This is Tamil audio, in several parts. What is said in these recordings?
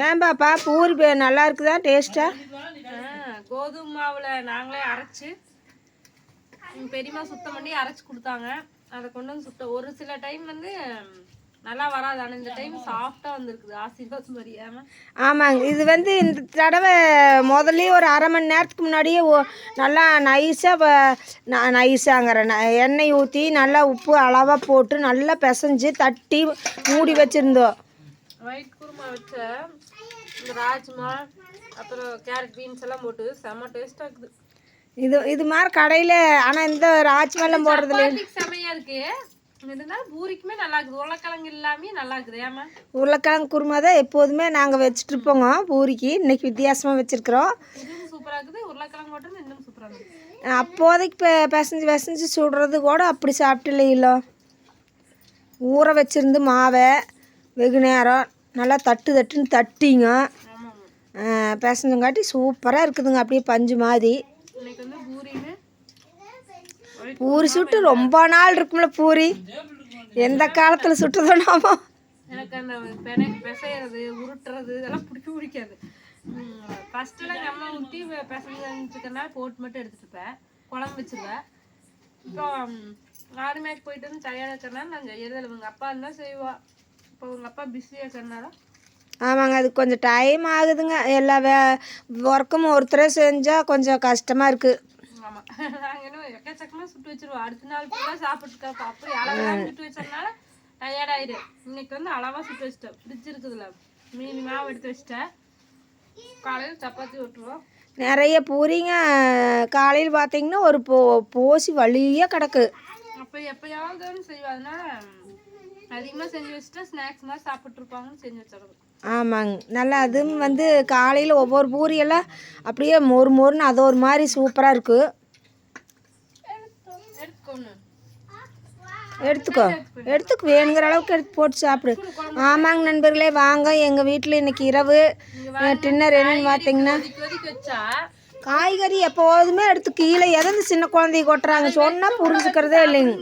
ஏன் பாப்பா பூரி பே- நல்லா இருக்குதா டேஸ்ட்டா ஆ, கோதுமை மாவுல நாங்களே அரைச்சு எங்க பெரியம்மா சுத்தம் பண்ணி அரைச்சு கொடுத்தாங்க. அதை கொண்டு வந்து சுத்த ஒரு சில டைம் வந்து நல்லா வராது. ஆனா இந்த டைம் சாஃப்டா வந்திருக்குது. ஆசீர்வாத் மாதிரியாம ஆமாங்க. இது வந்து இந்த தடவை முதல்ல ஒரு அரை மணி நேரத்துக்கு முன்னாடியே நல்லா நைஸாக நைஸாங்கிறேன் எண்ணெய் ஊற்றி நல்லா உப்பு அளவாக போட்டு நல்லா பிசைஞ்சு தட்டி மூடி வச்சுருந்தோம். ஒயிட் குருமா வச்ச இந்த ராஜ்மா அப்புறம் கேரட் பீன்ஸ் எல்லாம் போட்டு செம்ம டேஸ்டா இருக்குது. இது இது மாதிரி கடையில் ஆனால் இந்த ராஜ்மெல்லாம் போடுறதுல சப்பாத்திக்கு செமையா இருக்கு. இருந்தாலும் பூரிக்குமே நல்லா இருக்குது. உருளைக்கிழங்கு எல்லாமே நல்லா இருக்குது. ஏமா உருளைக்கிழங்கு குருமா தான் எப்போதுமே நாங்கள் வச்சுட்ருப்போங்க பூரிக்கு. இன்னைக்கு வித்தியாசமாக வச்சுருக்குறோம். இதுவும் சூப்பரா இருக்குது. உருளைக்கிழங்கு மட்டும் இன்னும் சூப்பரா இருக்குது. அப்போதைக்கு பெ பிசைஞ்சு பிசைஞ்சு சுடுறது கூட அப்படி சாப்பிட்டு இல்லையிலோ ஊற வச்சிருந்து மாவை வெகு நேரம் நல்லா தட்டு தட்டுன்னு தட்டிங்க. ஆமா சூப்பராக இருக்குதுங்க அப்படியே பஞ்சு மாதிரி. இன்னைக்கு வந்து பூரின்னு பூரி சுட்டு ரொம்ப நாள் இருக்கும்ல பூரி. எந்த காலத்தில் சுட்டுதோ நாமோ. எனக்கு அந்த பெனை பிசைறது உருட்டுறது இதெல்லாம் பிடிக்க பிடிக்காது. ஃபஸ்ட்டுலாம் எங்கள் ஊற்றி பிசைஞ்சுக்கனால போட்டு மட்டும் எடுத்துட்டு குழம்பு வச்சிருவேன் இப்போ ஆர்மியாக்கு போயிட்டு வந்து டயர்டாக இருக்கிறனால நான் செய்யறதில்ல. உங்கள் அப்பா இருந்தால் செய்வா. உங்கள் அப்பா பிஸியாக இருக்கிறனால ஆமாங்க அது கொஞ்சம் டைம் ஆகுதுங்க. எல்லா வே ஒர்க்கும் ஒருத்தரே செஞ்சால் கொஞ்சம் கஷ்டமாக இருக்குது ஆமாம் நாங்கள் இன்னும் எக்கச்சக்கமாக சுட்டு வச்சிருவோம். அடுத்த நாள் ஃபுல்லாக சாப்பிட்டு அப்படி அளவாக சுட்டு வச்சதுனால டயர்ட் ஆயிடு இன்னைக்கு வந்து அளவாக சுட்டு வச்சிட்டேன் ஃப்ரிட்ஜ் இருக்குதுல்ல மீன் மாவு எடுத்து வச்சிட்டேன். காலையில் சப்பாத்தி விட்டுருவோம் நிறைய பூரிங்க காலையில் பார்த்தீங்கன்னா ஒரு போ போசி வழியாக கிடக்கு. அப்போ எப்பயாவது செய்வோம். அதனால அதிகமாக செஞ்சு வச்சுட்டா ஸ்நாக்ஸ் மாதிரி சாப்பிட்ருப்பாங்கன்னு செஞ்சு வச்சிடுறது. ஆமாங்க. நல்லா அதுவும் வந்து காலையில் ஒவ்வொரு பூரியெல்லாம் அப்படியே மொறு மொறுன்னு அது ஒரு மாதிரி சூப்பராக இருக்குது எடுத்துக்கோ. எடுத்துக்கு. வேணுங்கிற அளவுக்கு எடுத்து போட்டு சாப்பிடு. ஆமாங்க நண்பர்களே வாங்க. எங்கள் வீட்டில் இன்னைக்கு இரவு டின்னர் என்னன்னு பார்த்தீங்கன்னா காய்கறி எப்போதுமே எடுத்து கீழே எதந்து சின்ன குழந்தைய கொட்டுறாங்க? சொன்னால் புரிஞ்சுக்கிறதே இல்லைங்க.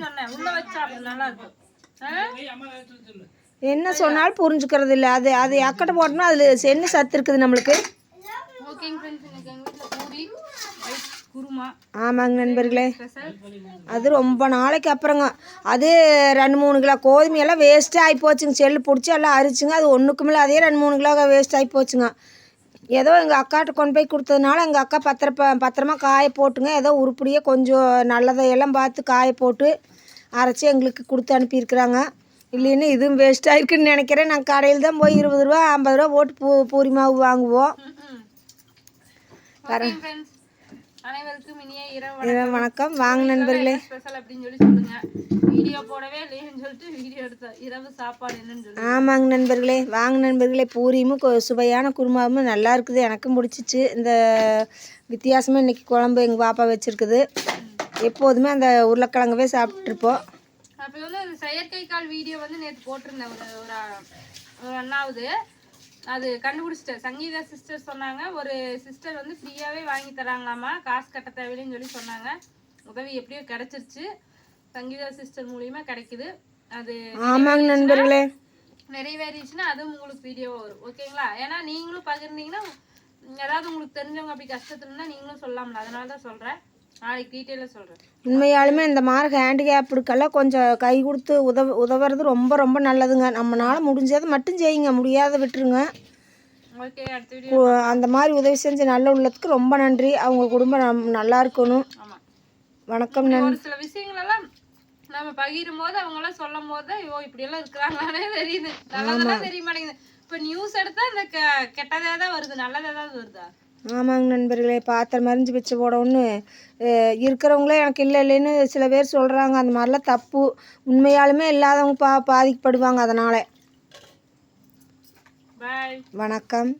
என்ன சொன்னாலும் புரிஞ்சுக்கிறது இல்லை அது அது அக்கட்டை போட்டோம்னா அதில் என்ன சத்து இருக்குது நம்மளுக்கு. ஆமாங்க நண்பர்களே. அது ரொம்ப நாளைக்கு அப்புறங்க. அது ரெண்டு மூணு கிலோ கோதுமையெல்லாம் வேஸ்ட்டே ஆகி போச்சுங்க. செல்லு பிடிச்சி எல்லாம் அரிச்சுங்க. அது ஒன்றுக்கு மேலே அதே ரெண்டு மூணு கிலோ வேஸ்ட் ஆகி போச்சுங்க. ஏதோ எங்கள் அக்காட்ட கொண்டு போய் கொடுத்ததுனால எங்கள் அக்கா பத்திர பத்திரமா காய போட்டுங்க. ஏதோ உருப்படியாக கொஞ்சம் நல்லதையெல்லாம் பார்த்து காய போட்டு அரைச்சி எங்களுக்கு கொடுத்து அனுப்பியிருக்கிறாங்க. இல்லைன்னு இதுவும் வேஸ்ட் ஆயிருக்குன்னு நினைக்கிறேன். நாங்கள் கடையில் தான் போய் இருபது ரூபா ஐம்பது ரூபா போட்டு பூ பூரி மாவு வாங்குவோம். அனைவருக்கும் இனிய இரவு வணக்கம். வாங்க நண்பர்களே. ஸ்பெஷல் அப்படின்னு சொல்லி சொல்லுங்க. வீடியோ போடவே இல்லைன்னு சொல்லிட்டு வீடியோ எடுத்தோம் இரவு சாப்பாடு என்னன்னு சொல்லி ஆமாங்க நண்பர்களே. வாங்க நண்பர்களே. பூரியும் சுவையான குருமாவும் நல்லா இருக்குது. எனக்கும் பிடிச்சிச்சு. இந்த வித்தியாசமாக இன்னைக்கு குழம்பு எங்கள் பாப்பா வச்சுருக்குது. எப்போதுமே அந்த உருளைக்கிழங்கவே சாப்பிட்ருப்போம் அப்போ வந்து அந்த செயற்கை கால் வீடியோ வந்து நேற்று போட்டிருந்தேன். ஒரு ஒரு அண்ணாவது. அது கண்டுபிடிச்சிட்டேன். சங்கீதா சிஸ்டர் சொன்னாங்க ஒரு சிஸ்டர் வந்து ஃப்ரீயாகவே வாங்கி தராங்களாமா காசு கட்ட தேவையில்லைன்னு சொல்லி சொன்னாங்க. உதவி எப்படியோ கிடச்சிருச்சு. சங்கீதா சிஸ்டர் மூலியமா கிடைக்குது. அது ஆமாங்க நண்பர்களே. நிறைவேறிச்சுன்னா அதுவும் உங்களுக்கு வீடியோ வரும். ஓகேங்களா? ஏன்னா நீங்களும் பகிர்ந்தீங்கன்னா ஏதாவது உங்களுக்கு தெரிஞ்சவங்க அப்படி கஷ்டத்துல இருந்தா நீங்களும் சொல்லலாம்ல. அதனால தான் சொல்கிறேன் நாளைக்கு டீட்டெயிலாக சொல்கிறேன் உண்மையாலுமே இந்த மாதிரி ஹேண்டிகேப்புக்கெல்லாம் கொஞ்சம் கை கொடுத்து உதவ உதவுறது ரொம்ப ரொம்ப நல்லதுங்க. நம்மளால முடிஞ்சதை மட்டும் செய்யுங்க. முடியாத விட்டுருங்க. அந்த மாதிரி உதவி செஞ்ச நல்ல உள்ளத்துக்கு ரொம்ப நன்றி. அவங்க குடும்பம் நல்லா இருக்கணும். வணக்கம் ஒரு சில விஷயங்கள் எல்லாம் நம்ம பகிரும் போது அவங்க எல்லாம் சொல்லும் போது ஐயோ இப்படி எல்லாம் இருக்கிறாங்களானே தெரியுது. நல்லதெல்லாம் தெரிய மாட்டேங்குது. இப்ப நியூஸ் எடுத்தா இந்த கெட்டதே தான் வருது நல்லதே தான் வருதா? ஆமாங்க நண்பர்களே பாத்திரம் மறிஞ்சு பிச்சை போடணும்னு இருக்கிறவங்களே எனக்கு இல்லை இல்லைன்னு சில பேர் சொல்கிறாங்க அந்த மாதிரிலாம் தப்பு. உண்மையாலுமே இல்லாதவங்க பா பாதிக்கப்படுவாங்க அதனால். வணக்கம்.